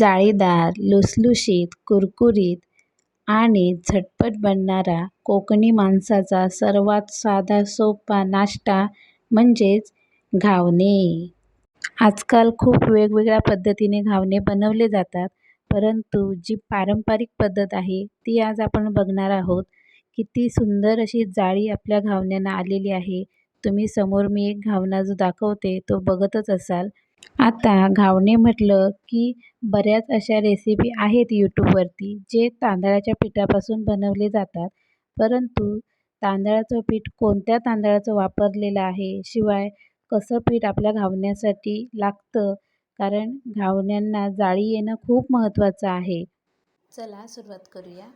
जाळीदार लुसलुशीत कुरकुरीत आणि झटपट बनणारा कोकणी माणसाचा सर्वात साधा सोपा नाश्ता म्हणजेच घावणे. आजकाल खूप वेगवेगळ्या पद्धतीने घावणे बनवले जातात परंतु जी पारंपरिक पद्धत आहे ती आज आपण बघणार आहोत. किती सुंदर अशी जाळी आपल्या घावण्यांना आलेली आहे. तुम्ही समोर मी एक घावना जो दाखवते तो बघतच असाल. आता घावणे म्हटलं की बऱ्याच अशा रेसिपी आहेत यूट्यूबवरती जे तांदळाच्या पिठापासून बनवले जातात. परंतु तांदळाचं पीठ कोणत्या तांदळाचं वापरलेलं आहे? शिवाय कसं पीठ आपल्या घावण्यासाठी लागतं? कारण घावण्यांना जाळी येणं खूप महत्त्वाचं आहे. चला सुरुवात करूया.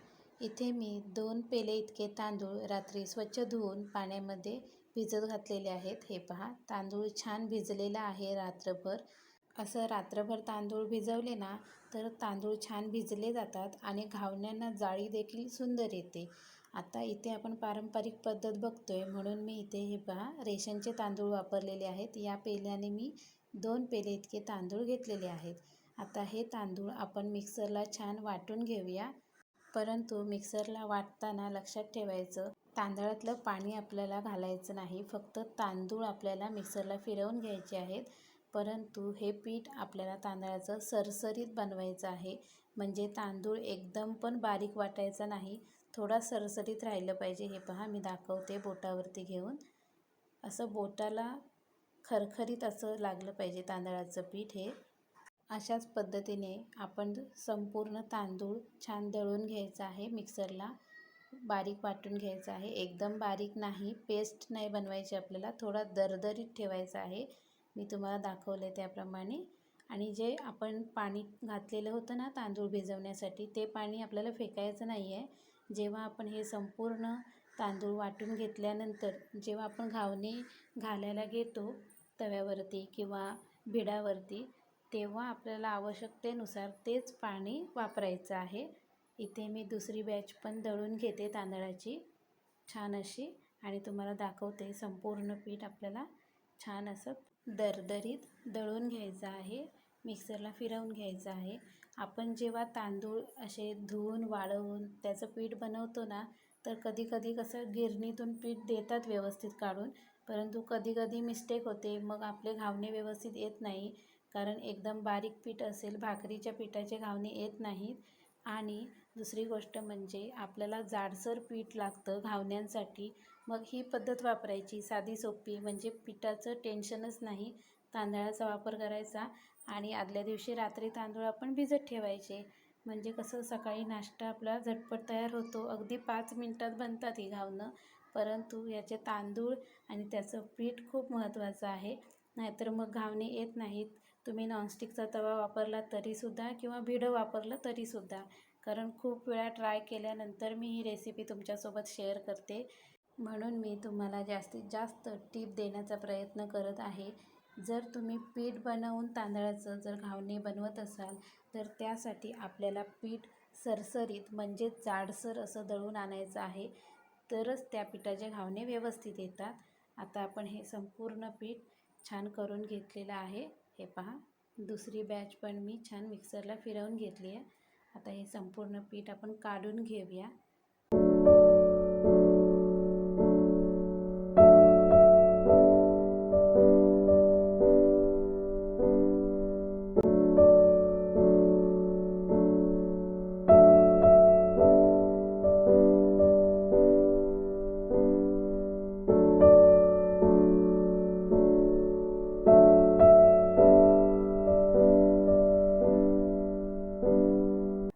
इथे मी दोन पेले इतके तांदूळ रात्री स्वच्छ धुवून पाण्यामध्ये भिजत घातलेले आहेत. हे पहा तांदूळ छान भिजलेला आहे रात्रभर. असं रात्रभर तांदूळ भिजवले ना तर तांदूळ छान भिजले जातात आणि घावण्यांना जाळी देखील सुंदर येते. आता इथे आपण पारंपरिक पद्धत बघतोय म्हणून मी इथे हे पहा रेशनचे तांदूळ वापरलेले आहेत. या पेल्याने मी दोन पेले इतके तांदूळ घेतलेले आहेत. आता हे तांदूळ आपण मिक्सरला छान वाटून घेऊया. परंतु मिक्सरला वाटताना लक्षात ठेवायचं तांदळातलं पाणी आपल्याला घालायचं नाही. फक्त तांदूळ आपल्याला मिक्सरला फिरवून घ्यायचे आहेत. परंतु हे पीठ आपल्याला तांदळाचं सरसरीत बनवायचं आहे. म्हणजे तांदूळ एकदम पण बारीक वाटायचा नाही. थोडा सरसरीत राहिलं पाहिजे. हे पहा मी दाखवते बोटावरती घेऊन. असं बोटाला खरखरीत असं लागलं पाहिजे तांदळाचं पीठ हे. अशाच पद्धतीने आपण संपूर्ण तांदूळ छान दळून घ्यायचा आहे मिक्सरला. बारीक वाटून घ्यायचं आहे. एकदम बारीक नाही पेस्ट नाही बनवायची आपल्याला. थोडा दरदरीत ठेवायचा आहे. मी तुम्हाला दाखवले त्याप्रमाणे. आणि जे आपण पाणी घातलेलं होतं ना तांदूळ भिजवण्यासाठी ते पाणी आपल्याला फेकायचं नाही आहे जेव्हा आपण हे संपूर्ण तांदूळ वाटून घेतल्यानंतर जेव्हा आपण घावणे घालायला घेतो तव्यावरती किंवा भिडावरती तेव्हा आपल्याला आवश्यकतेनुसार तेच पाणी वापरायचं आहे. इथे मी दुसरी बॅच पण दळून घेते तांदळाची. छान अशी. आणि तुम्हाला दाखवते संपूर्ण पीठ आपल्याला छान असं दरदरीत दळून घ्यायचं आहे. मिक्सरला फिरवून घ्यायचं आहे. आपण जेव्हा तांदूळ असे धुवून वाळवून त्याचं पीठ बनवतो ना तर कधी कधी कसं गिरणीतून पीठ देतात व्यवस्थित काढून परंतु कधी कधी मिस्टेक होते. मग आपले घावणे व्यवस्थित येत नाही कारण एकदम बारीक पीठ असेल भाकरीच्या पिठाचे घावणे येत नाहीत. आणि दुसरी गोष्ट म्हणजे आपल्याला जाडसर पीठ लागतं घावण्यांसाठी. मग ही पद्धत वापरायची. साधी सोपी म्हणजे पिठाचं टेन्शनच नाही. तांदळाचा वापर करायचा आणि आदल्या दिवशी रात्री तांदूळ आपण भिजत ठेवायचे. म्हणजे कसं सकाळी नाश्ता आपला झटपट तयार होतो. अगदी पाच मिनटात बनतात ही घावणं. परंतु याचे तांदूळ आणि त्याचं पीठ खूप महत्त्वाचं आहे. नाहीतर मग घावणे येत नाहीत. तुम्ही नॉनस्टिकचा तवा वापरला तरीसुद्धा किंवा भिडं वापरलं तरीसुद्धा. कारण खूप वेळा ट्राय केल्यानंतर मी ही रेसिपी तुमच्यासोबत शेअर करते. म्हणून मी तुम्हाला जास्तीत जास्त टीप देण्याचा प्रयत्न करत आहे. जर तुम्ही पीठ बनवून तांदळाचं जर घावणे बनवत असाल तर त्यासाठी आपल्याला पीठ सरसरीत म्हणजे जाडसर असं दळून आणायचं आहे. तरच त्या पिठाचे घावणे व्यवस्थित येतात. आता आपण हे संपूर्ण पीठ छान करून घेतलेलं आहे. हे पहा दुसरी बॅच पण मी छान मिक्सरला फिरवून घेतली आहे. आता हे संपूर्ण पीठ आपण काढून घेऊया.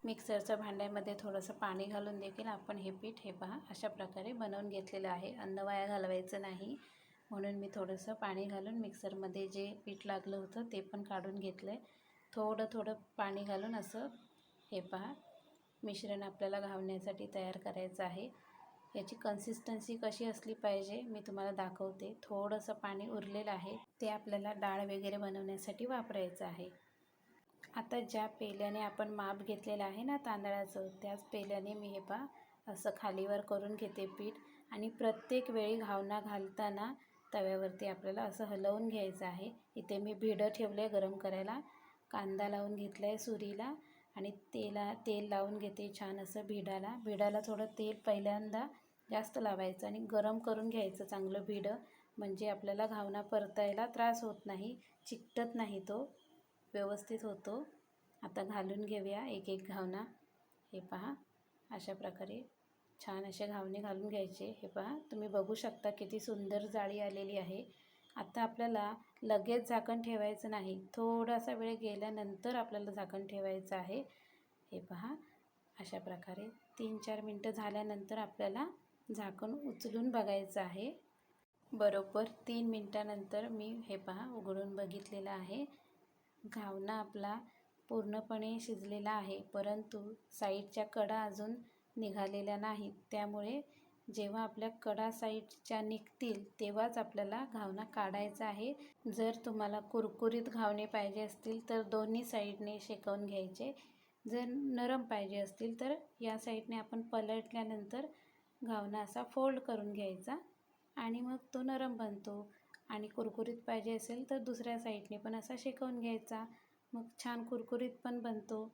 मिक्सरच्या भांड्यामध्ये थोडंसं पाणी घालून देखील आपण हे पीठ हे पहा अशा प्रकारे बनवून घेतलेलं आहे. अन्न वाया घालवायचं नाही. म्हणून मी थोडंसं पाणी घालून मिक्सरमध्ये जे पीठ लागलं होतं ते पण काढून घेतलं आहे थोडं थोडं पाणी घालून असं हे पहा मिश्रण आपल्याला घावण्यासाठी तयार करायचं आहे. याची कन्सिस्टन्सी कशी असली पाहिजे मी तुम्हाला दाखवते. थोडंसं पाणी उरलेलं आहे. ते आपल्याला डाळ वगैरे बनवण्यासाठी वापरायचं आहे. आता ज्या पेल्याने आपण माप घेतलेलं आहे ना तांदळाचं त्याच पेल्याने मी हे पा असं खालीवर करून घेते पीठ आणि प्रत्येक वेळी घावना घालताना तव्यावरती आपल्याला असं हलवून घ्यायचं आहे. इथे मी भिडं ठेवलं आहे गरम करायला. कांदा लावून घेतला आहे सुरीला आणि तेला तेल लावून घेते छान असं भिडाला. भिडाला थोडं तेल पहिल्यांदा जास्त लावायचं आणि गरम करून घ्यायचं चांगलं भिडं. म्हणजे आपल्याला घावना परतायला त्रास होत नाही चिकटत नाही तो. व्यवस्थित होतो. आता घालून घेऊया एक एक घावना. हे पहा अशा प्रकारे छान असे घावणे घालून घ्यायचे. हे पहा तुम्ही बघू शकता किती सुंदर जाळी आलेली आहे. आता आपल्याला लगेच झाकण ठेवायचं नाही. थोडासा वेळ गेल्यानंतर आपल्याला झाकण ठेवायचं आहे. हे पहा अशा प्रकारे तीन चार मिनटं झाल्यानंतर आपल्याला झाकण उचलून बघायचं आहे. बरोबर तीन मिनटानंतर मी हे पहा उघडून बघितलेलं आहे. घावना आपला पूर्णपणे शिजलेला आहे परंतु साईडच्या कडा अजून निघालेल्या नाहीत. त्यामुळे जेव्हा आपल्या कडा साईडच्या निघतील तेव्हाच आपल्याला घावना काढायचा आहे. जर तुम्हाला कुरकुरीत घावणे पाहिजे असतील तर दोन्ही साईडने शेकवून घ्यायचे. जर नरम पाहिजे असतील तर या साईडने आपण पलटल्यानंतर घावना असा फोल्ड करून घ्यायचा आणि मग तो नरम बनतो. आणि कुरकुरीत पाहिजे असेल तर दुसऱ्या साईडने पण असा शेकवून घ्यायचा. मग छान कुरकुरीत पण बनतो.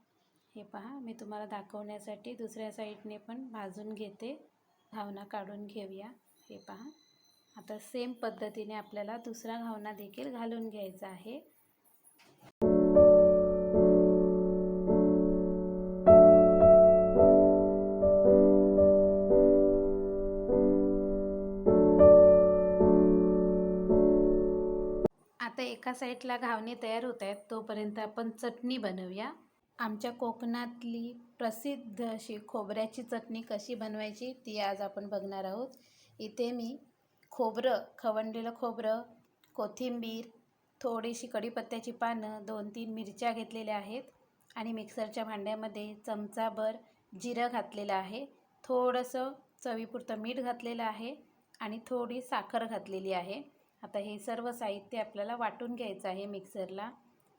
हे पहा मी तुम्हाला दाखवण्यासाठी दुसऱ्या साईडने पण भाजून घेते. घावना काढून घेऊया. हे पहा. आता सेम पद्धतीने आपल्याला दुसरा घावना देखील घालून घ्यायचा आहे. एका साईडला घावणे तयार होत आहेत तोपर्यंत आपण चटणी बनवूया. आमच्या कोकणातली प्रसिद्ध अशी खोबऱ्याची चटणी कशी बनवायची ती आज आपण बघणार आहोत. इथे मी खोबरं खवणलेलं खोबरं कोथिंबीर थोडीशी कढीपत्त्याची पानं दोन तीन मिरच्या घेतलेल्या आहेत आणि मिक्सरच्या भांड्यामध्ये चमचाभर जिरं घातलेलं आहे. थोडंसं चवीपुरतं मीठ घातलेलं आहे आणि थोडी साखर घातलेली आहे. आता हे सर्व साहित्य आपल्याला वाटून घ्यायचं आहे मिक्सरला.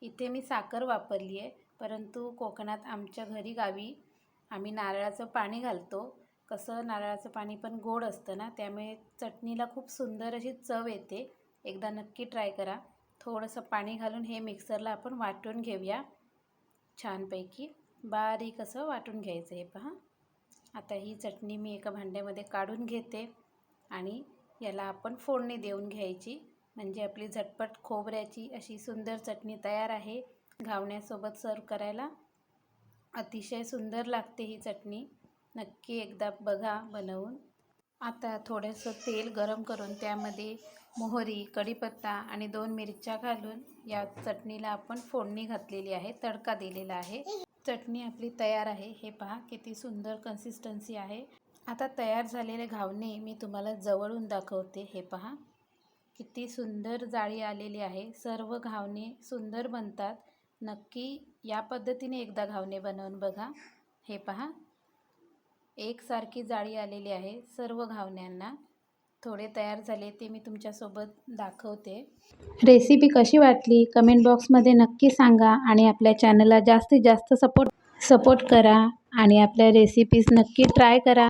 इथे मी साखर वापरली आहे परंतु कोकणात आमच्या घरी गावी आम्ही नारळाचं पाणी घालतो. कसं नारळाचं पाणी पण गोड असतं ना त्यामुळे चटणीला खूप सुंदर अशी चव येते. एकदा नक्की ट्राय करा. थोडंसं पाणी घालून हे मिक्सरला आपण वाटून घेऊया छानपैकी. बारीक असं वाटून घ्यायचं हे पहा. आता ही चटणी मी एका भांड्यामध्ये काढून घेते आणि याला आपण फोडणी देऊन घ्यायची. म्हणजे आपली झटपट खोबऱ्याची अशी सुंदर चटणी तयार आहे. घावण्यासोबत सर्व करायला अतिशय सुंदर लागते ही चटणी. नक्की एकदा बघा बनवून. आता थोडंसं तेल गरम करून त्यामध्ये मोहरी कढीपत्ता आणि दोन मिरच्या घालून या चटणीला आपण फोडणी घातलेली आहे तडका दिलेला आहे. चटणी आपली तयार आहे. हे पहा किती सुंदर कन्सिस्टन्सी आहे. आता तयार झालेले घावणे मी तुम्हाला जवळून दाखवते. हे पहा. किती सुंदर जाळी आलेली आहे. सर्व घावणे सुंदर बनतात. नक्की या पद्धतीने एकदा घावणे बनवून बघा. हे पहा. एकसारखी जाळी आलेली आहे सर्व घावण्यांना. थोडे तयार झाले ते मी तुमच्यासोबत दाखवते. रेसिपी कशी वाटली? कमेंट बॉक्समध्ये नक्की सांगा आणि आपल्या चॅनलला जास्तीत जास्त सपोर्ट सपोर्ट करा आणि आपल्या रेसिपीज नक्की ट्राय करा.